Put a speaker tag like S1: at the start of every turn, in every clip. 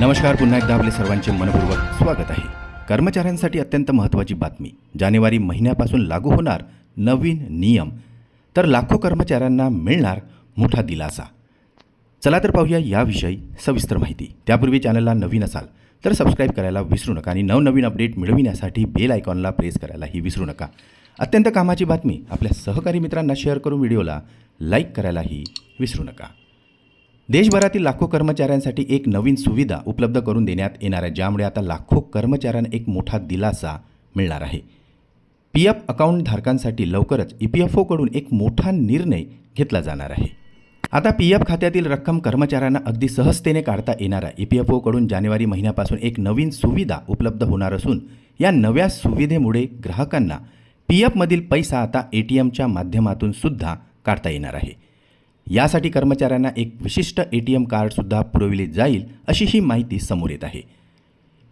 S1: नमस्कार पुन्हा एकदा आपले सर्वांचे मनपूर्वक स्वागत आहे. कर्मचाऱ्यांसाठी अत्यंत महत्त्वाची बातमी जानेवारी महिन्यापासून लागू होणार नवीन नियम. तर लाखो कर्मचाऱ्यांना मिळणार मोठा दिलासा. चला तर पाहूया याविषयी सविस्तर माहिती. त्यापूर्वी चॅनलला नवीन असाल तर सबस्क्राईब करायला विसरू नका आणि नवनवीन अपडेट मिळविण्यासाठी बेल आयकॉनला प्रेस करायलाही विसरू नका. अत्यंत कामाची बातमी आपल्या सहकारी मित्रांना शेअर करून व्हिडिओला लाईक करायलाही विसरू नका. देशभरातील लाखो कर्मचाऱ्यांसाठी एक नवीन सुविधा उपलब्ध करून देण्यात येणार आहे ज्यामुळे आता लाखो कर्मचाऱ्यांना एक मोठा दिलासा मिळणार आहे. पी एफ अकाउंट धारकांसाठी लवकरच ई पी एफ ओकडून एक मोठा निर्णय घेतला जाणार आहे. आता पी एफ खात्यातील रक्कम कर्मचाऱ्यांना अगदी सहजतेने काढता येणार आहे ई पी एफ ओकडून जानेवारी महिन्यापासून एक नवीन सुविधा उपलब्ध होणार असून या नव्या सुविधेमुळे ग्राहकांना पी एफमधील पैसा आता ए टी एमच्या माध्यमातून सुद्धा काढता येणार आहे. यासाठी कर्मचाऱ्यांना एक विशिष्ट ए टी एम कार्डसुद्धा पुरविले जाईल अशी ही माहिती समोर येत आहे.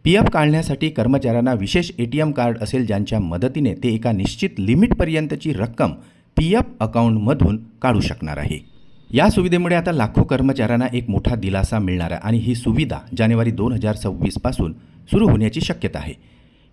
S1: पी एफ काढण्यासाठी कर्मचाऱ्यांना विशेष ए टी एम कार्ड असेल ज्यांच्या मदतीने ते एका निश्चित लिमिटपर्यंतची रक्कम पी एफ अकाउंटमधून काढू शकणार आहे. या सुविधेमुळे आता लाखो कर्मचाऱ्यांना एक मोठा दिलासा मिळणार आहे आणि ही सुविधा जानेवारी दोन हजार सव्वीसपासून सुरू होण्याची शक्यता आहे.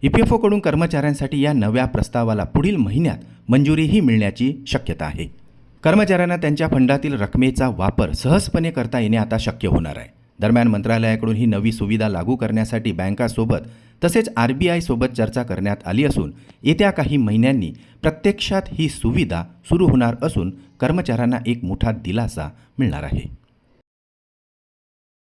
S1: ई पी एफ ओकडून कर्मचाऱ्यांसाठी या नव्या प्रस्तावाला पुढील महिन्यात मंजुरीही मिळण्याची शक्यता आहे. कर्मचाऱ्यांना त्यांच्या फंडातील रकमेचा वापर सहजपणे करता येणे आता शक्य होणार आहे. दरम्यान मंत्रालयाकडून ही नवी सुविधा लागू करण्यासाठी बँकासोबत तसेच आर बी आयसोबत चर्चा करण्यात आली असून येत्या काही महिन्यांनी प्रत्यक्षात ही सुविधा सुरू होणार असून कर्मचाऱ्यांना एक मोठा दिलासा मिळणार आहे.